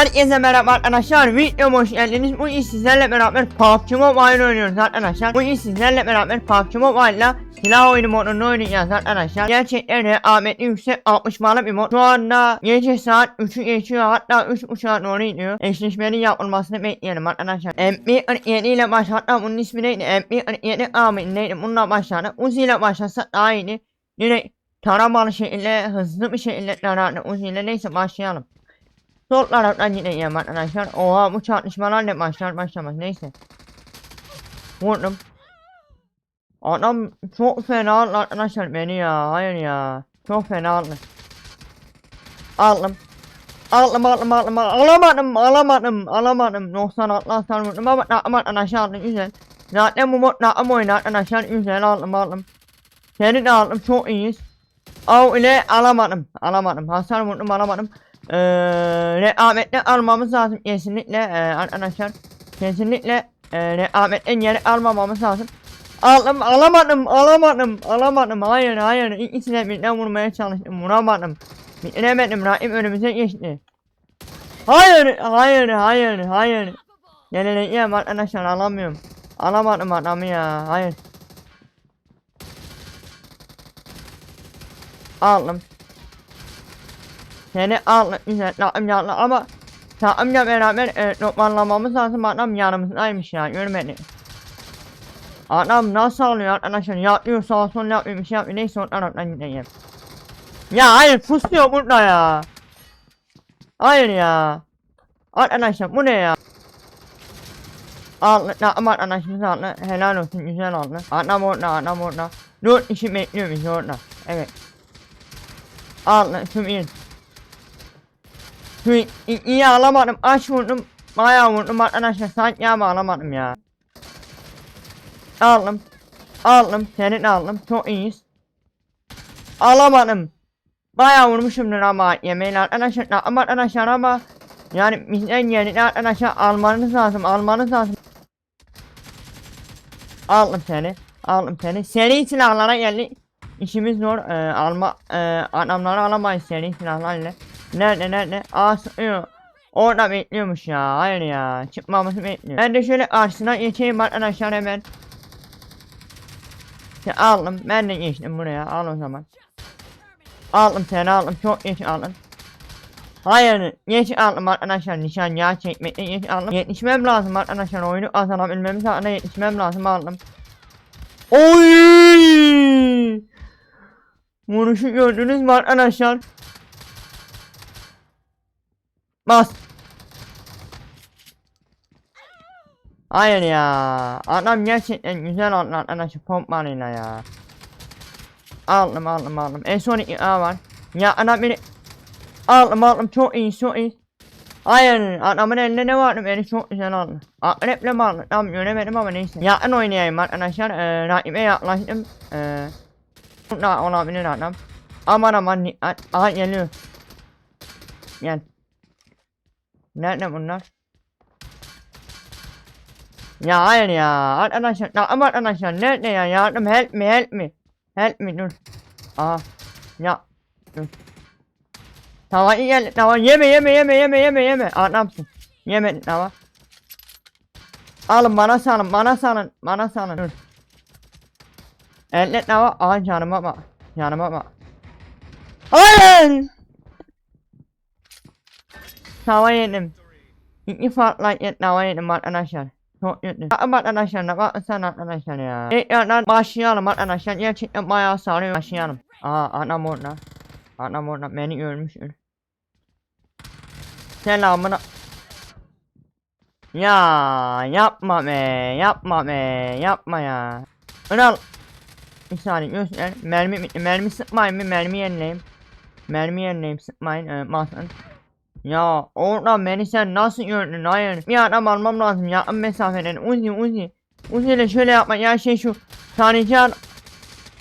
Herkese merhaba arkadaşlar. Videoma hoş geldiniz. Bugün sizlerle beraber PUBG Mobile oynuyoruz arkadaşlar. Bugün sizlerle beraber PUBG Mobile'la silah oyunu modunu oynayacağız arkadaşlar. Gerçekten de Ahmetli yüksek 60 malı bir mod. Şu anda gece saat 3'ü geçiyor hatta 3.30'a doğru gidiyor. Eşleşmenin yapılmasını bekleyelim arkadaşlar. MP47 ile baş hatta bunun ismi neydi? MP47 Ahmet neydi? Bununla başladı. Uzi ile başlasa daha iyiydi. Direkt taramalı şekilde hızlı bir şekilde tarardı Uzi ile neyse başlayalım. Sol taraftan gideceğim arkadaşlar. Oha bu çarpışmalar ne başlar başlamaz neyse. Vurdum. Adam çok fena aldı arkadaşlar beni ya. Hayır ya. Çok fena aldı. Aldım. Aldım aldım aldım. Alamadım alamadım alamadım. 96 hasar vurdum ama nakım arkadaşlar aldım güzel. Zaten bu mod nakım oyunu arkadaşlar güzel aldım aldım. Seni de aldım çok iyiyiz. Av ile alamadım. Alamadım. Hasar vurdum alamadım. Eee rekabetle almamız lazım kesinlikle eee, arkadaşlar. Kesinlikle eee rekabetten yeri almamamız lazım. Aldım alamadım alamadım alamadım hayır hayır ikisine birden vurmaya çalıştım vuramadım. Bitiremedim rakip önümüze geçti. Hayır hayır hayır hayır. Yenileceğim arkadaşlar alamıyorum. Alamadım adamı ya hayır. Aldım. Seni yanlı ama takımla beraber e, toparlamamız lazım adam yanımızdaymış ya görmedi. Adam nasıl alıyor arkadaşlar yapıyor sağa sola yapıyor bir şey yapıyor neyse o taraftan gideyim. Ya hayır pusuyor burada ya. Hayır ya. Arkadaşlar bu ne ya? Aldı takım arkadaşımız aldı helal olsun güzel aldı. Adam orada adam orada. Dur işi bekliyor bizi orada. Evet. Aldı tüm iyi. İyi, alamadım aç vurdum. Bayağı vurdum arkadaşlar sanki ama alamadım ya. Aldım. Aldım. Seni de aldım. Çok iyiyiz. Alamadım. Bayağı vurmuşumdur ama yemeğiyle arkadaşlar. Ama arkadaşlar ama yani bizden yeni arkadaşlar almanız lazım. Almanız lazım. Aldım seni. Aldım seni. Seri silahlara geldik. İşimiz zor. Ee, alma e, adamları alamayız seri silahlarla. Nerede nerede? Aa sıkıyor. Orada bekliyormuş ya. Hayır ya. Çıkmamızı bekliyor. Ben de şöyle karşısına geçeyim arkadaşlar hemen. Ya aldım. Ben de geçtim buraya. Al o zaman. Aldım seni aldım. Çok geç aldım. Hayır. Geç aldım arkadaşlar. Nişan yağ çekmekte geç aldım. Yetişmem lazım arkadaşlar. Oyunu kazanabilmemiz adına yetişmem lazım aldım. Oy! Vuruşu gördünüz mü arkadaşlar? Bas. Hayır ya. Adam gerçekten güzel arkadaşlar pompalıyla ya. Aldım aldım aldım. En son iki A var. Ya adam beni aldım aldım çok iyi çok iyi. Hayır adamın elinde ne vardı beni çok güzel aldı. Akreple mi aldı? Tam göremedim ama neyse. Yakın oynayayım arkadaşlar. Ee, rakibe yaklaştım. Ee, olabilir adam. Aman aman. Aha geliyor. Gel. Nerede bunlar? Ya hayır ya arkadaşlar tamam arkadaşlar nerede ya? Yardım help me help me. Help me dur. Aa ya dur. Tamam iyi gel tamam yeme yeme yeme yeme yeme yeme. Adamsın yeme tamam Alın bana salın bana salın bana salın dur. Elle tamam aha canıma bak canıma bak. Hayır Tava yedim İki farklı et tava yedim arkadaşlar çok kötü. Bakın arkadaşlar da bakın sen arkadaşlar ya. Tekrardan başlayalım arkadaşlar. Gerçekten bayağı sarıyor. Başlayalım. Aa anam orada. Anam orada beni görmüş. Selamına. Ya yapma be yapma be yapma ya. Önal. Bir saniye göster. Mermi. Mermi sıkmayın bir mermi yenileyim. Mermi yenileyim sıkmayın. Ee, basın. Ya oradan beni sen nasıl gördün hayır? Bir adam almam lazım yakın mesafeden. Uzi Uzi. Uzi ile şöyle yapma. Ya şey şu Tarihçi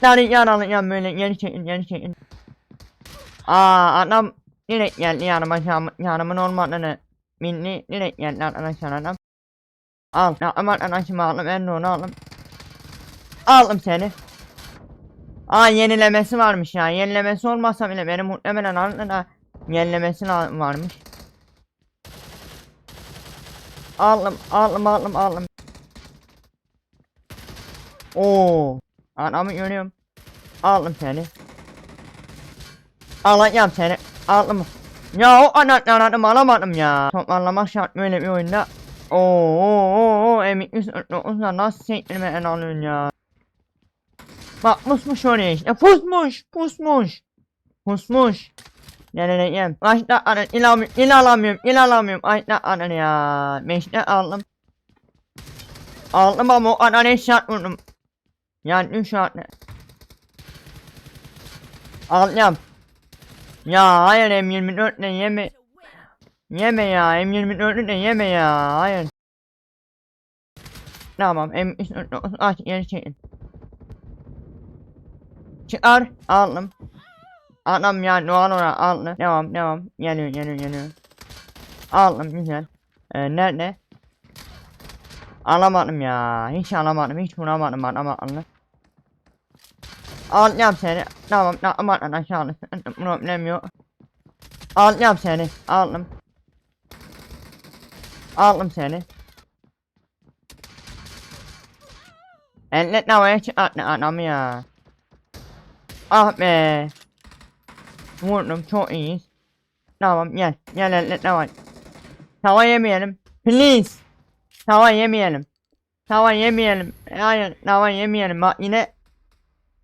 Tarihçi alacağım böyle. Geri çekin geri çekin Aa adam direkt geldi yanıma. Yanım, yanımın olmadığını Minni direkt geldi arkadaşlar adam. Al. Yakın arkadaşım aldım ben de onu aldım Aldım seni. Aa yenilemesi varmış ya. Yenilemesi olmasa bile benim muhtemelen aldım da Yenilemesi la- varmış. aldım aldım aldım aldım. Oo. Anamı görüyorum. Aldım seni. Alacağım seni. Aldım. Ya o anahtarlarımı alamadım ya. Toparlamak şart böyle bir oyunda. Oo oo oo emin üstüne nasıl sektirme en alıyorsun ya. Bak pusmuş oraya işte pusmuş pusmuş. Pusmuş. Nereleyim? Başta anı ilamıyorum ilalamıyorum ilalamıyorum. Başta anı ya. Beşte aldım. Aldım ama o ananı şart vurdum. Yani üç şart ne? Alacağım. Ya hayır M24 ne yeme. Yeme ya M24 ne yeme ya hayır. Tamam M24 aç geri çekin. Çıkar aldım. Adam ya doğal olarak aldı. Devam devam. Geliyor geliyor geliyor. Aldım güzel. Ee, nerede? Alamadım ya. Hiç alamadım. Hiç vuramadım alamadım. Alacağım seni. Tamam tamam aşağıda. Problem yok. Alacağım seni. Aldım. Aldım seni. Ellet havaya çıkarttı adamı ya. Ah be. Vurdum çok iyi. Tamam gel. Gel ellet ne var. Tava yemeyelim. Please. Tava yemeyelim. Tava yemeyelim. Hayır tava yemeyelim. Bak yine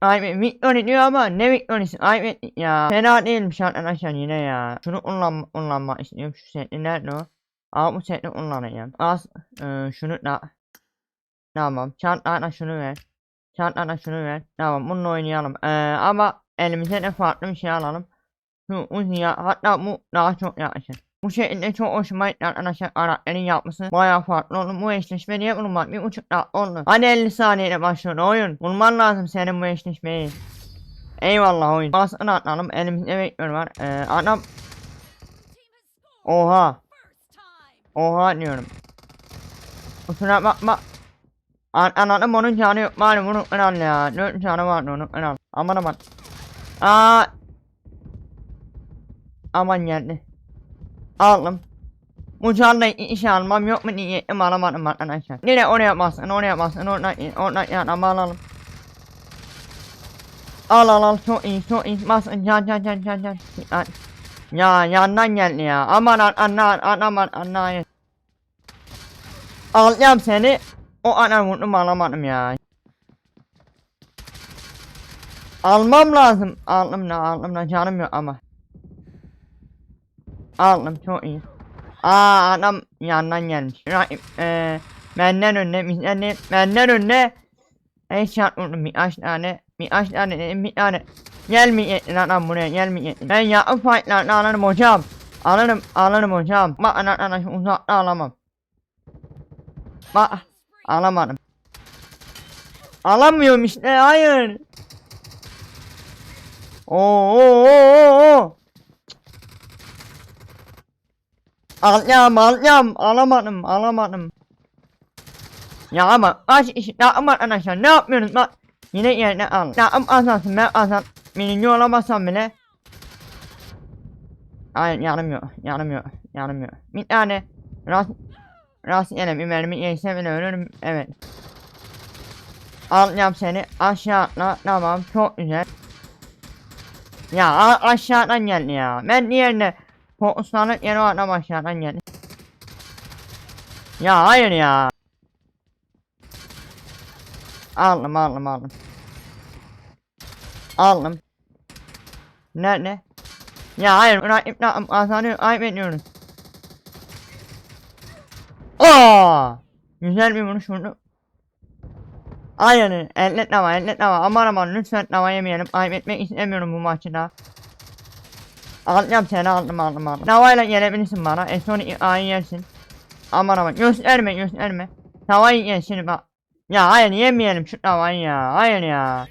Ay Victory diyor ama ne Victory'si? Ay ya. Fena değilmiş arkadaşlar yine ya. Şunu kullan kullanmak istiyorum. Şu setli nerede o? Aa bu setli kullanacağım. Az e, şunu da. Tamam. Çantana şunu ver. Çantana şunu ver. Tamam bununla oynayalım. Ee, ama elimize de farklı bir şey alalım. Şu Uzi'ye hatta bu daha çok yakışır. Bu şekilde çok hoşuma gitti arkadaşlar karakterin yapması bayağı farklı oldu. Bu eşleşme diye bulmak bir buçuk dakika oldu. Hadi 50 saniyede başlıyor oyun. Bulman lazım senin bu eşleşmeyi. Eyvallah oyun. Basını atalım elimizde bekliyor var. Ee, adam Oha. Oha diyorum. Kusura bakma. An anladım onun canı yok. Bunu kıral ya. Dört canı var onu kıral. Aman aman. Aa. Aman geldi. Aldım. Uçağında işe almam yok mu niyetim alamadım arkadaşlar. Nereye oraya basın oraya basın oradan oradan yanıma alalım. Al al al çok iyi çok iyi basın can can can can can. Ya yandan geldi ya aman an anla aman anlayın. Alacağım seni. O ana vurdum alamadım ya. Almam lazım. Aldım da aldım da canım yok ama. Aldım çok iyi. Aa adam yandan gelmiş. Rakip eee benden önde benden benden önde. Headshot vurdum bir aç tane bir aç tane dedim bir tane. Gelmeyecektin adam buraya gelmeyecektin. Ben yapım fightlarını alırım hocam. Alırım alırım hocam. Bak arkadaş uzakta alamam. Bak alamadım. Alamıyorum işte hayır. Oo oo oo oo. Alacağım alacağım alamadım alamadım. Ya ama kaç iş ya ama arkadaşlar ne yapmıyorsunuz bak yine yerine al. Ya ama azansın ben azan birinci olamazsam bile. Hayır yanım yok yanım yok yanım yok. Bir tane rast rast yine bir mermi yese bile ölürüm evet. Alacağım seni aşağı atla tamam çok güzel. Ya aşağıdan geldi ya ben diğerine Fokuslanıp yere adam aşağıdan geldi. Ya hayır ya. Aldım aldım aldım. Aldım. Nerede? Ya hayır bırak iptal kazanıyor ayıp ediyoruz. Aa! Güzel bir vuruş vurdu. Hayır ellet lava ellet lava aman aman lütfen lava yemeyelim ayıp etmek istemiyorum bu maçı da. Alacağım seni aldım aldım aldım. Tavayla gelebilirsin bana. E sonra A'yı yersin. Aman aman gösterme gösterme. Tavayı yersin bak. Ya hayır yemeyelim şu tavayı ya. Hayır ya.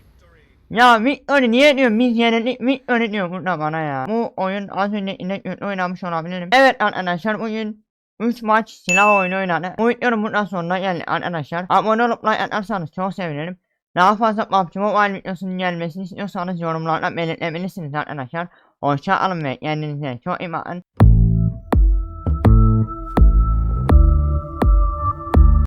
Ya Victory niye diyorum biz yenildik Victory diyor burada bana ya. Bu oyun az önce yine kötü oynamış olabilirim. Evet arkadaşlar bugün 3 maç silah oyunu oynadı. Bu videonun buradan sonuna geldi arkadaşlar. Abone olup like atarsanız çok sevinirim. Daha fazla PUBG Mobile videosunun gelmesini istiyorsanız yorumlarda belirtebilirsiniz arkadaşlar. Hoşça kalın ve kendinize çok iyi bakın.